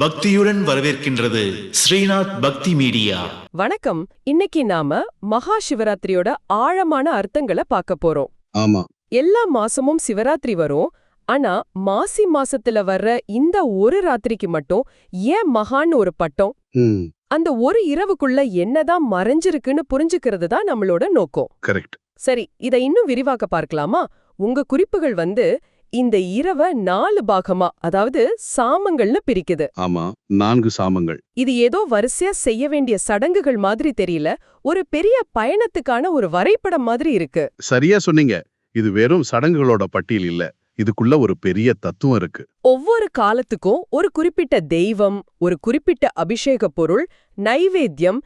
பக்தியுடன் வரவேற்கின்றது ஸ்ரீநாத் பக்தி மீடியா. வணக்கம். இன்னைக்கு நாம மகா சிவராத்திரியோட ஆழமான அர்த்தங்களை பார்க்க போறோம். ஆமா. எல்லா மாசமும் சிவராத்திரி வரும். ஆனா மாசி மாசத்துல வர்ற இந்த ஒரு ராத்திரிக்கு மட்டும் ஏன் மகான்னு ஒரு பட்டம்? ம். அந்த ஒரு இரவுக்குள்ள என்னதான் மறைஞ்சிருக்குன்னு புரிஞ்சுக்கிறது தான் நம்மளோட நோக்கம். கரெக்ட். சரி இத இன்னும் விரிவாக்க பார்க்கலாமா? உங்க குறிப்புகள் வந்து இந்த இரவ நாலு பாகமா அதாவது சாமங்கள்னு பிரிக்குது. ஆமா நான்கு சாமங்கள். இது ஏதோ வரிசையா செய்ய வேண்டிய சடங்குகள் மாதிரி தெரியல ஒரு பெரிய பயணத்துக்கான ஒரு வரைபடம் மாதிரி இருக்கு. சரியா சொன்னீங்க. இது வெறும் சடங்குகளோட பட்டியல் இல்ல இதுக்குள்ள ஒரு பெரிய தத்துவம் இருக்கு. ஒவ்வொரு காலத்துக்கும் ஒரு குறிப்பிட்ட தெய்வம் ஒரு குறிப்பிட்ட அபிஷேக பொருள் நைவேத்தியம்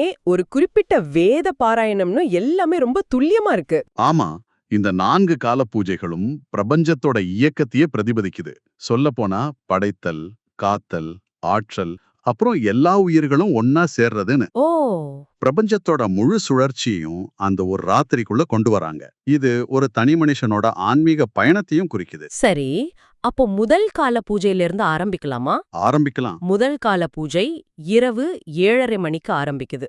ஏன் ஒரு குறிப்பிட்ட வேத பாராயணம்னு எல்லாமே ரொம்ப துல்லியமா இருக்கு. ஆமா இந்த நான்கு கால பூஜைகளும் பிரபஞ்சத்தோட இயக்கத்தையே பிரதிபலிக்குது. சொல்லப் போனா படைத்தல் காத்தல் ஆற்றல் அப்புறம் எல்லா உயிர்களும் ஒன்னா சேர்றதுன்னு. ஓ! பிரபஞ்சத்தோட முழு சுழற்சியையும் அந்த ஒரு ராத்திரிக்குள்ள கொண்டு வராங்க. இது ஒரு தனி மனுஷனோட ஆன்மீக பயணத்தையும் குறிக்குது. சரி. அப்போ முதல் கால பூஜையில இருந்து ஆரம்பிக்கலாமா? ஆரம்பிக்கலாம். முதல் கால பூஜை இரவு ஏழரை மணிக்கு ஆரம்பிக்குது.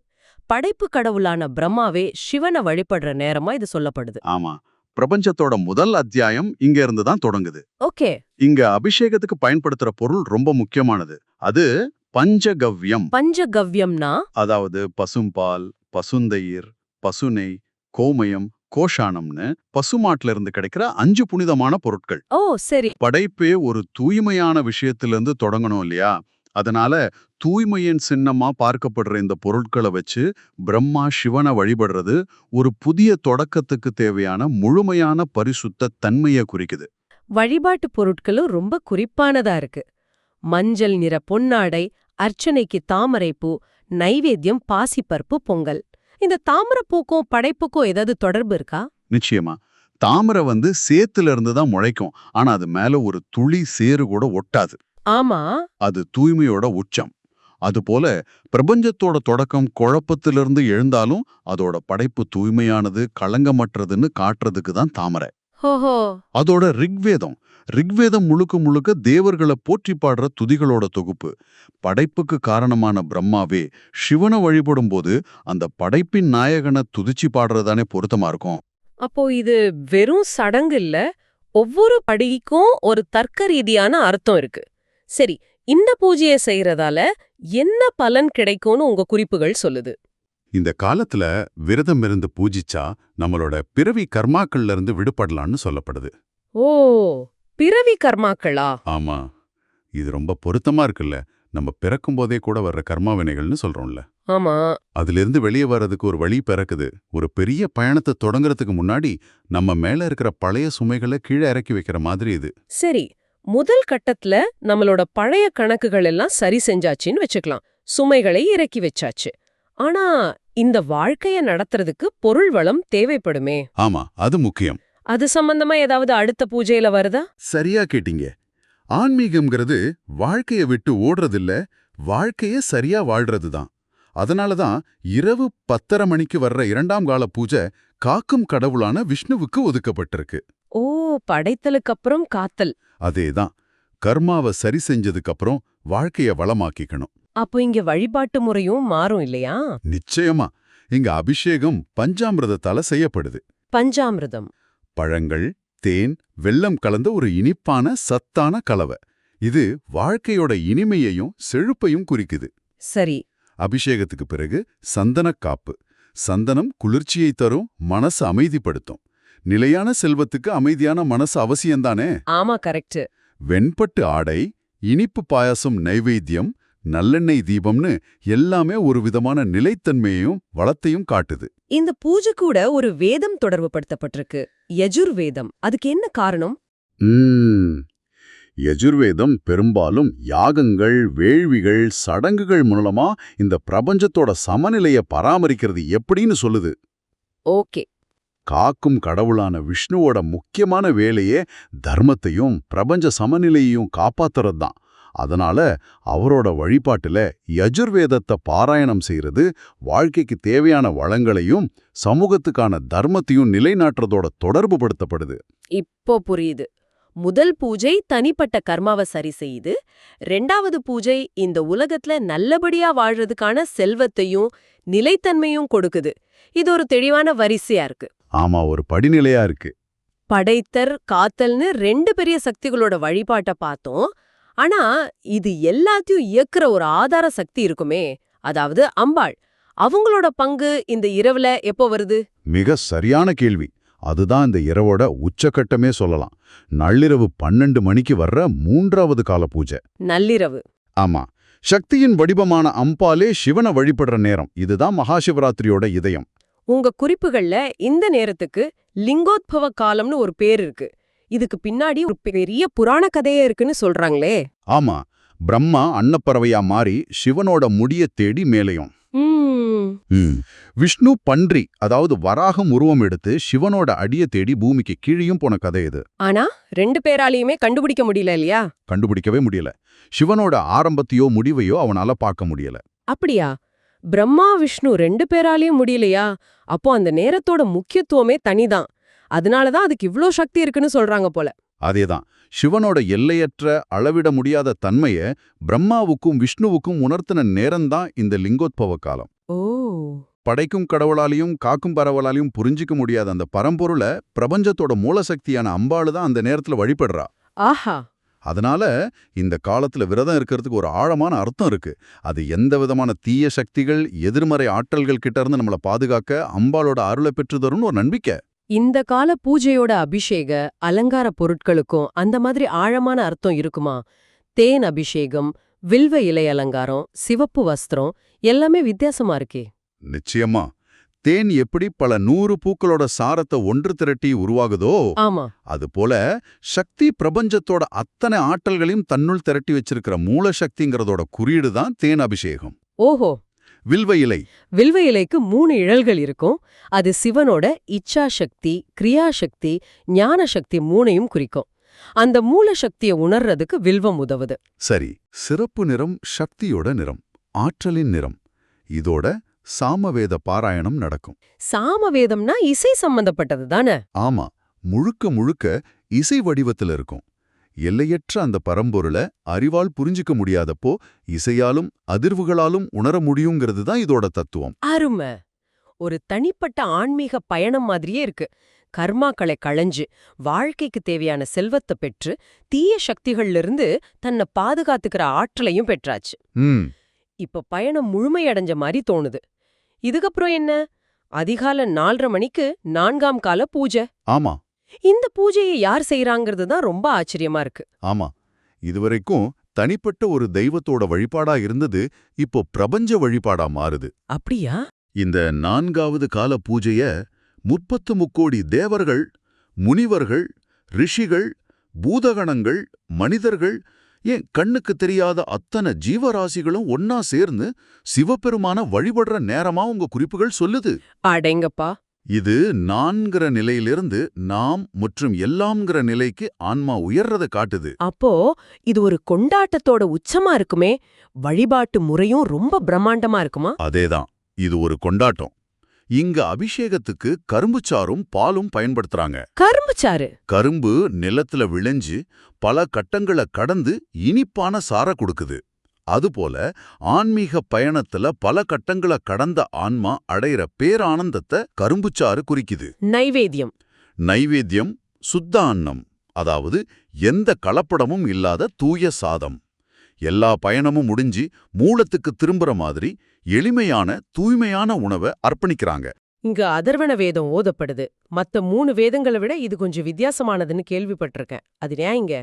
படைப்பு கடவுளான பிரம்மாவே சிவனை வழிபடுற நேரமா இது சொல்லப்படுது. ஆமா. பிரபஞ்சத்தோட முதல் அத்தியாயம் இங்க இருந்து தான் தொடங்குது. ஓகே. இங்க அபிஷேகத்துக்கு பயன்படுத்துற பொருள் ரொம்ப முக்கியமானது. அது பஞ்சகவ்யம். பஞ்சகவ்யம்னா? அதாவது பசும்பால் பசுந்தயிர் பசுநெய் கோமயம் கோஷானம்னு பசுமாட்டுல இருந்து கிடைக்கிற அஞ்சு புனிதமான பொருட்கள். ஓ சரி. படைப்பே ஒரு தூய்மையான விஷயத்திலிருந்து தொடங்கணும் இல்லையா? அதனால தூய்மையின் சின்னமா பார்க்கப்படுற இந்த பொருட்களை வச்சு பிரம்மா சிவனை வழிபடுறது ஒரு புதிய தொடக்கத்துக்கு தேவையான முழுமையான பரிசுத்த தன்மையை குறிக்குது. வழிபாட்டு பொருட்களும் ரொம்ப குறிப்பானதா இருக்கு. மஞ்சள் நிற பொன்னாடை அர்ச்சனைக்கு தாமரைப்பூ நைவேத்தியம் பாசிப்பருப்பு பொங்கல். இந்த தாமரைப்பூக்கும் படைப்புக்கும் ஏதாவது தொடர்பு இருக்கா? நிச்சயமா. தாமரை வந்து சேத்துல இருந்து தான் முளைக்கும். ஆனா அது மேல ஒரு துளி சேறு கூட ஒட்டாது. ஆமா. அது தூய்மையோட உச்சம். அதுபோல பிரபஞ்சத்தோட தொடக்கம் குழப்பத்திலிருந்து எழுந்தாலும் அதோட படைப்பு தூய்மையானது களங்கமற்றதுன்னு காட்டுறதுக்கு தான் தாமரை. அதோட ரிக்வேதம் ரிக்வேதம் முழுக்க முழுக்க தேவர்களை போற்றி பாடுற துதிகளோட தொகுப்பு. படைப்புக்கு காரணமான பிரம்மாவே சிவனை வழிபடும் போது அந்த படைப்பின் நாயகனை துதிச்சு பாடுறதானே பொருத்தமா இருக்கும். அப்போ இது வெறும் சடங்கு இல்ல ஒவ்வொரு படிக்கும் ஒரு தர்க்க ரீதியான அர்த்தம் இருக்கு. சரி இந்த பூஜையை செய்யறதால என்ன பலன் கிடைக்கும்னு உங்க குறிப்புகள் சொல்லுது. இந்த காலத்துல விரதம் இருந்து பூஜிச்சா நம்மளோட பிறவி கர்மாக்கள்ல இருந்து விடுபடலாம்னு சொல்லப்படுது. ஓ பிறவி கர்மாக்களா? ஆமா. இது ரொம்ப பொருத்தமா இருக்குல்ல. நம்ம பிறக்கும் போதே கூட வர்ற கர்மா வினைகள்னு சொல்றோம்ல. ஆமா. அதிலிருந்து வெளியே வர்றதுக்கு ஒரு வழி பிறக்குது. ஒரு பெரிய பயணத்தை தொடங்குறதுக்கு முன்னாடி நம்ம மேல இருக்கிற பழைய சுமைகளை கீழே இறக்கி வைக்கிற மாதிரி இது. சரி முதல் கட்டத்துல நம்மளோட பழைய கணக்குகள் எல்லாம் சரி செஞ்சாச்சுன்னு வச்சுக்கலாம். சுமைகளை இறக்கி வச்சாச்சு. ஆனா இந்த வாழ்க்கைய நடத்துறதுக்கு பொருள் வளம் தேவைப்படுமே. ஆமா அது முக்கியம். அது சம்பந்தமா ஏதாவது அடுத்த பூஜையில வருதா? சரியா கேட்டீங்க. ஆன்மீகம்ங்கிறது வாழ்க்கைய விட்டு ஓடுறதில்ல வாழ்க்கைய சரியா வாழ்றது தான் அதனால தான் இரவு பத்தரை மணிக்கு வர்ற இரண்டாம் கால பூஜை காக்கும் கடவுளான விஷ்ணுவுக்கு ஒதுக்கப்பட்டிருக்கு. ஓ படைத்தலுக்கு அப்புறம் காத்தல். அதேதான். கர்மாவை சரி செஞ்சதுக்கு அப்புறம் வாழ்க்கைய வளமாக்கிக்கணும். அப்போ இங்க வழிபாட்டு முறையும் மாறும் இல்லையா? நிச்சயமா. இங்க அபிஷேகம் பஞ்சாமிரதத்தால செய்யப்படுது. பஞ்சாமிர்தம். பழங்கள் தேன் வெல்லம் கலந்த ஒரு இனிப்பான சத்தான கலவை. இது வாழ்க்கையோட இனிமையையும் செழுப்பையும் குறிக்குது. சரி. அபிஷேகத்துக்கு பிறகு சந்தனக் காப்பு. சந்தனம் குளிர்ச்சியை தரும் மனசு அமைதிப்படுத்தும். நிலையான செல்வத்துக்கு அமைதியான மனசு அவசியம்தானே? ஆமா கரெக்ட் வெண்பட்டு ஆடை இனிப்பு பாயாசம் நைவேத்தியம் நல்லெண்ணெய் தீபம்னு எல்லாமே ஒரு விதமான நிலைத்தன்மையையும் வளத்தையும் காட்டுது. இந்த பூஜை கூட ஒரு வேதம் தொடர்பு படுத்தப்பட்டிருக்கு யஜுர்வேதம். அதுக்கு என்ன காரணம்? யஜுர்வேதம் பெரும்பாலும் யாகங்கள் வேள்விகள் சடங்குகள் மூலமா இந்த பிரபஞ்சத்தோட சமநிலைய பராமரிக்கிறது எப்படின்னு சொல்லுது. ஓகே. காக்கும் கடவுளான விஷ்ணுவோட முக்கியமான வேலையே தர்மத்தையும் பிரபஞ்ச சமநிலையையும் காப்பாத்துறது தான் அதனால அவரோட வழிபாட்டுல யஜுர்வேதத்தை பாராயணம் செய்யறது வாழ்க்கைக்கு தேவையான வளங்களையும் சமூகத்துக்கான தர்மத்தையும் நிலைநாட்டுறதோட தொடர்பு படுத்தப்படுது இப்போ புரியுது. முதல் பூஜை தனிப்பட்ட கர்மாவை சரி செய்யுது. ரெண்டாவது பூஜை இந்த உலகத்துல நல்லபடியா வாழ்றதுக்கான செல்வத்தையும் நிலைத்தன்மையும் கொடுக்குது. இது ஒரு தெளிவான வரிசையா இருக்கு. ஆமா ஒரு படிநிலையா இருக்கு. படைத்தர் காத்தல்னு ரெண்டு பெரிய சக்திகளோட வழிபாட்டை பார்த்தோம். ஆனா இது எல்லாத்தையும் இயக்குற ஒரு ஆதார சக்தி இருக்குமே அதாவது அம்பாள். அவங்களோட பங்கு இந்த இரவுல எப்போ வருது? மிக சரியான கேள்வி. அதுதான் இந்த இரவோட உச்சக்கட்டமே சொல்லலாம். நள்ளிரவு பன்னெண்டு மணிக்கு வர்ற மூன்றாவது கால பூஜை. நள்ளிரவு. ஆமா. சக்தியின் வடிவமான அம்பாலே சிவனை வழிபடுற நேரம். இதுதான் மகாசிவராத்திரியோட இதயம். உங்க குறிப்புகள்ல இந்த நேரத்துக்கு லிங்கோத்பவ காலம்னு ஒரு பேர் இருக்கு. இதுக்கு பின்னாடி ஒரு பெரிய புராண கதையே இருக்குன்னு சொல்றாங்களே. ஆமா பிரம்மா அன்னப்பறவையா மாறி சிவனோட முடிய தேடி மேலையும். விஷ்ணு பன்றி அதாவது வராகம் உருவம் எடுத்து சிவனோட அடிய தேடி பூமிக்கு கீழியும் போன கதை இது. ஆனா ரெண்டு பேராலையுமே கண்டுபிடிக்க முடியல இல்லையா? கண்டுபிடிக்கவே முடியல. சிவனோட ஆரம்பத்தையோ முடிவையோ அவனால பார்க்க முடியல. அப்படியா? பிரம்மா விஷ்ணு ரெண்டு பேராலையும் முடியலையா? அப்போ அந்த நேரத்தோட முக்கியத்துவமே தனிதான். அதனாலதான் அதுக்கு இவ்ளோ சக்தி இருக்குன்னு சொல்றாங்க போல. அதேதான். சிவனோட எல்லையற்ற அளவிட முடியாத தன்மைய பிரம்மாவுக்கும் விஷ்ணுவுக்கும் உணர்த்தின நேரம்தான் இந்த லிங்கோத்பவ காலம். ஓ. படைக்கும் கடவுளாலையும் காக்கும் பரவலாலையும் புரிஞ்சிக்க முடியாத அந்த பரம்பொருளை பிரபஞ்சத்தோட மூலசக்தியான அம்பாளு தான் அந்த நேரத்துல வழிபடுறா. ஆஹா. அதனால இந்த காலத்துல விரதம் இருக்கிறதுக்கு ஒரு ஆழமான அர்த்தம் இருக்கு. அது எந்த விதமான தீய சக்திகள் எதிர்மறை ஆற்றல்கள் கிட்ட இருந்து நம்மளை பாதுகாக்க அம்பாளோட அருளை பெற்று தரும்னு ஒரு நம்பிக்கை. இந்த கால பூஜையோட அபிஷேக அலங்கார பொருட்களுக்கும் அந்த மாதிரி ஆழமான அர்த்தம் இருக்குமா? தேன் அபிஷேகம் வில்வ இலை அலங்காரம் சிவப்பு வஸ்திரம் எல்லாமே வித்தியாசமா இருக்கே. நிச்சயமா. தேன் எப்படி பல நூறு பூக்களோட சாரத்தை ஒன்று திரட்டி உருவாகுதோ ஆமா. அதுபோல சக்தி பிரபஞ்சத்தோட அத்தனை ஆற்றல்களையும் தன்னுள் திரட்டி வச்சிருக்கிற மூல சக்திங்கிறதோட குறியீடு தான் தேன் அபிஷேகம். ஓஹோ. வில்வ இலை. வில்வ இலைக்கு மூணு இழல்கள் இருக்கும். அது சிவனோட இச்சா சக்தி கிரியா சக்தி ஞான சக்தி மூணையும் குறிக்கும். அந்த மூல சக்தியை உணர்றதுக்கு வில்வம் உதவுது. சரி சிறப்பு நிறம் சக்தியோட நிறம் ஆற்றலின் நிறம். இதோட சாமவேத பாராயணம் நடக்கும். சாமவேதம்னா இசை சம்பந்தப்பட்டது தானே? ஆமா முழுக்க முழுக்க இசை வடிவத்துல இருக்கும். எல்லையற்ற அந்த பரம்பொருளை அறிவால் புரிஞ்சிக்க முடியாதப்போ இசையாலும் அதிர்வுகளாலும் உணர முடியுங்கிறது தான் இதோட தத்துவம். அருமை! ஒரு தனிப்பட்ட ஆன்மீக பயணம் மாதிரியே இருக்கு. கர்மாக்களை களைஞ்சு வாழ்க்கைக்கு தேவையான செல்வத்தை பெற்று தீய சக்திகள்ல இருந்து தன்னை பாதுகாத்துக்கிற ஆற்றலையும் பெற்றாச்சு. இப்ப பயணம் முழுமையடைஞ்ச மாதிரி தோணுது. இதுக்கப்புறம் என்ன? அதிகால நாலரை மணிக்கு நான்காம் கால பூஜை. ஆமா. இந்த பூஜையை யார் செய்யறாங்கிறது தான் ரொம்ப ஆச்சரியமா இருக்கு. ஆமா. இதுவரைக்கும் தனிப்பட்ட ஒரு தெய்வத்தோட வழிபாடா இருந்தது இப்போ பிரபஞ்ச வழிபாடா மாறுது. அப்படியா? இந்த நான்காவது கால பூஜைய முப்பத்து முக்கோடி தேவர்கள் முனிவர்கள் ரிஷிகள் பூதகணங்கள் மனிதர்கள் ஏன் கண்ணுக்கு தெரியாத அத்தனை ஜீவராசிகளும் ஒன்னா சேர்ந்து சிவபெருமான வழிபடுற நேரமா உங்க குறிப்புகள் சொல்லுது? அடேங்கப்பா. இது நான்கிற நிலையிலிருந்து நாம் மற்றும் எல்லாம்ங்கிற நிலைக்கு ஆன்மா உயர்றத காட்டுது. அப்போ இது ஒரு கொண்டாட்டத்தோட உச்சமா இருக்குமே. வழிபாட்டு முறையும் ரொம்ப பிரம்மாண்டமா இருக்குமா? அதேதான். இது ஒரு கொண்டாட்டம். இங்க அபிஷேகத்துக்கு கரும்புச்சாரும் பாலும் பயன்படுத்துறாங்க. கரும்புச்சாறு? கரும்பு நிலத்துல விளைஞ்சு பல கட்டங்களை கடந்து இனிப்பான சார கொடுக்குது. அதுபோல ஆன்மீக பயணத்துல பல கட்டங்களை கடந்த ஆன்மா அடையிற பேரானந்தத்தை கரும்புச்சாறு குறிக்குது. நைவேத்தியம். நைவேத்தியம் சுத்த அன்னம் அதாவது எந்த கலப்படமும் இல்லாத தூய சாதம். எல்லா பயணமும் முடிஞ்சு மூலத்துக்கு திரும்புற மாதிரி எளிமையான தூய்மையான உணவை அர்ப்பணிக்கிறாங்க. இங்க அதர்வண வேதம் ஓதப்படுது. மத்த மூணு வேதங்களை விட இது கொஞ்சம் வித்தியாசமானதுன்னு கேள்விப்பட்டிருக்கேன். அது ஏன் இங்க?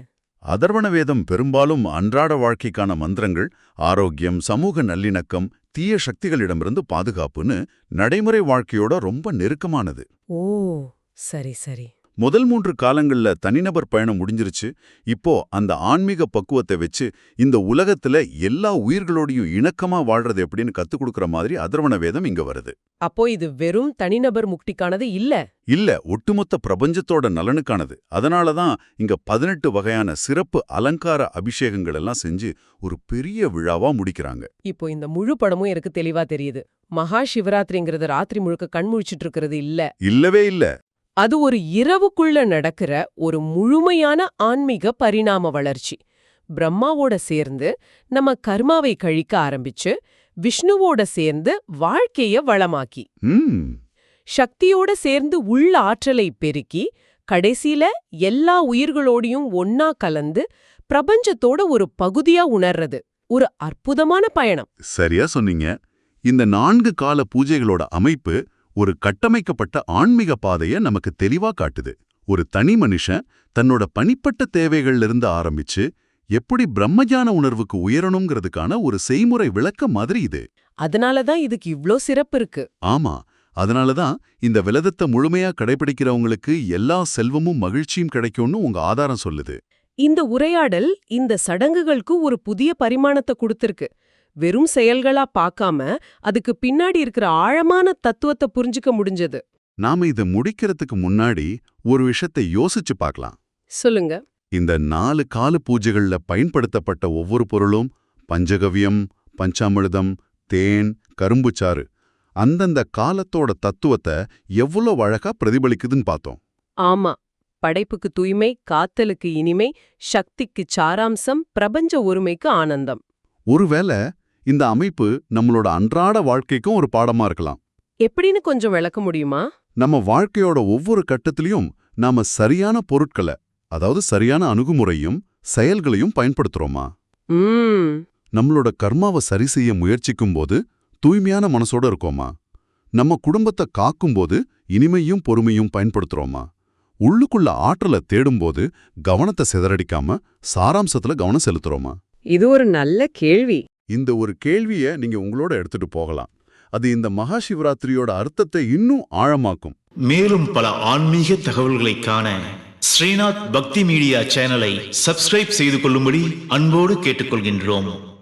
அதர்வண வேதம் பெரும்பாலும் அன்றாட வாழ்க்கைக்கான மந்திரங்கள் ஆரோக்கியம் சமூக நல்லிணக்கம் தீய சக்திகளிடமிருந்து பாதுகாப்புன்னு நடைமுறை வாழ்க்கையோட ரொம்ப நெருக்கமானது. ஓ சரி சரி. முதல் மூன்று காலங்கள்ல தனிநபர் பயணம் முடிஞ்சிருச்சு. இப்போ அந்த ஆன்மீக பக்குவத்தை வச்சு இந்த உலகத்துல எல்லா உயிர்களோடையும் இணக்கமா வாழ்றது எப்படின்னு கத்துக் கொடுக்கற மாதிரி அதர்வண வேதம் இங்க வருது. அப்போ இது வெறும் தனிநபர் முக்திக்கானது இல்ல? இல்ல ஒட்டுமொத்த பிரபஞ்சத்தோட நலனுக்கானது. அதனால தான் இங்க பதினெட்டு வகையான சிறப்பு அலங்கார அபிஷேகங்கள் எல்லாம் செஞ்சு ஒரு பெரிய விழாவா முடிக்கிறாங்க. இப்போ இந்த முழு படமும் எனக்கு தெளிவா தெரியுது. மகா சிவராத்திரிங்கிறது ராத்திரி முழுக்க கண் முழிச்சிட்டு இருக்கிறது இல்ல. இல்லவே இல்ல. அது ஒரு இரவுக்குள்ள நடக்கிற ஒரு முழுமையான ஆன்மீக பரிணாம வளர்ச்சி. பிரம்மாவோட சேர்ந்து நம்ம கர்மாவை கழிக்க ஆரம்பிச்சு விஷ்ணுவோட சேர்ந்து வாழ்க்கைய வளமாக்கி. சக்தியோட சேர்ந்து உள்ள ஆற்றலை பெருக்கி கடைசியில எல்லா உயிர்களோடையும் ஒன்னா கலந்து பிரபஞ்சத்தோட ஒரு பகுதியா உணர்றது. ஒரு அற்புதமான பயணம். சரியா சொன்னீங்க. இந்த நான்கு கால பூஜைகளோட அமைப்பு ஒரு கட்டமைக்கப்பட்ட ஆன்மீக பாதைய நமக்கு தெளிவா காட்டுது. ஒரு தனி மனுஷன் தன்னோட பனிப்பட்ட தேவைகள்ல இருந்து ஆரம்பிச்சு எப்படி பிரம்மஞான உணர்வுக்கு உயரணுங்கிறதுக்கான ஒரு செய்முறை விளக்க மாதிரி இது. அதனால தான் இதுக்கு இவ்ளோ சிறப்பு இருக்கு. ஆமா அதனாலதான் இந்த விரதத்தை முழுமையா கடைபிடிக்கிறவங்களுக்கு எல்லா செல்வமும் மகிழ்ச்சியும் கிடைக்கும்னு உங்க ஆதாரம் சொல்லுது. இந்த உரையாடல் இந்த சடங்குகளுக்கு ஒரு புதிய பரிமாணத்தை கொடுத்திருக்கு. வெறும் செயல்களா பார்க்காம அதுக்கு பின்னாடி இருக்கிற ஆழமான தத்துவத்தை புரிஞ்சுக்க முடிஞ்சது. நாம இதை முடிக்கிறதுக்கு முன்னாடி ஒரு விஷயத்தை யோசிச்சு பார்க்கலாம். சொல்லுங்க. இந்த நாலு கால பூஜைகள்ல பயன்படுத்தப்பட்ட ஒவ்வொரு பொருளும் பஞ்சகவ்யம் பஞ்சாமிர்தம் தேன் கரும்புச்சாறு அந்தந்த காலத்தோட தத்துவத்தை எவ்வளவு அழகா பிரதிபலிக்குதுன்னு பார்த்தோம். ஆமா. படைப்புக்கு தூய்மை காத்தலுக்கு இனிமை சக்திக்கு சாராம்சம் பிரபஞ்ச ஒருமைக்கு ஆனந்தம். ஒருவேளை இந்த அமைப்பு நம்மளோட அன்றாட வாழ்க்கைக்கும் ஒரு பாடமா இருக்கலாம். எப்படின்னு கொஞ்சம் விளக்க முடியுமா? நம்ம வாழ்க்கையோட ஒவ்வொரு கட்டத்திலையும் நாம சரியான பொருட்களை அதாவது சரியான அணுகுமுறையும் செயல்களையும் பயன்படுத்துறோமா? நம்மளோட கர்மாவை சரி செய்ய முயற்சிக்கும் போது தூய்மையான மனசோட இருக்கோமா? நம்ம குடும்பத்தை காக்கும்போது இனிமையும் பொறுமையும் பயன்படுத்துறோமா? உள்ளுக்குள்ள ஆற்றலை தேடும்போது கவனத்தை சிதறடிக்காம சாராம்சத்துல கவனம் செலுத்துறோமா? இது ஒரு நல்ல கேள்வி. இந்த ஒரு கேள்வியை நீங்க உங்களோட எடுத்துட்டு போகலாம். அது இந்த மகா சிவராத்திரியோட அர்த்தத்தை இன்னும் ஆழமாக்கும். மேலும் பல ஆன்மீக தகவல்களை காண ஸ்ரீநாத் பக்தி மீடியா சேனலை சப்ஸ்கிரைப் செய்து கொள்ளும்படி அன்போடு கேட்டுக்கொள்கின்றோம்.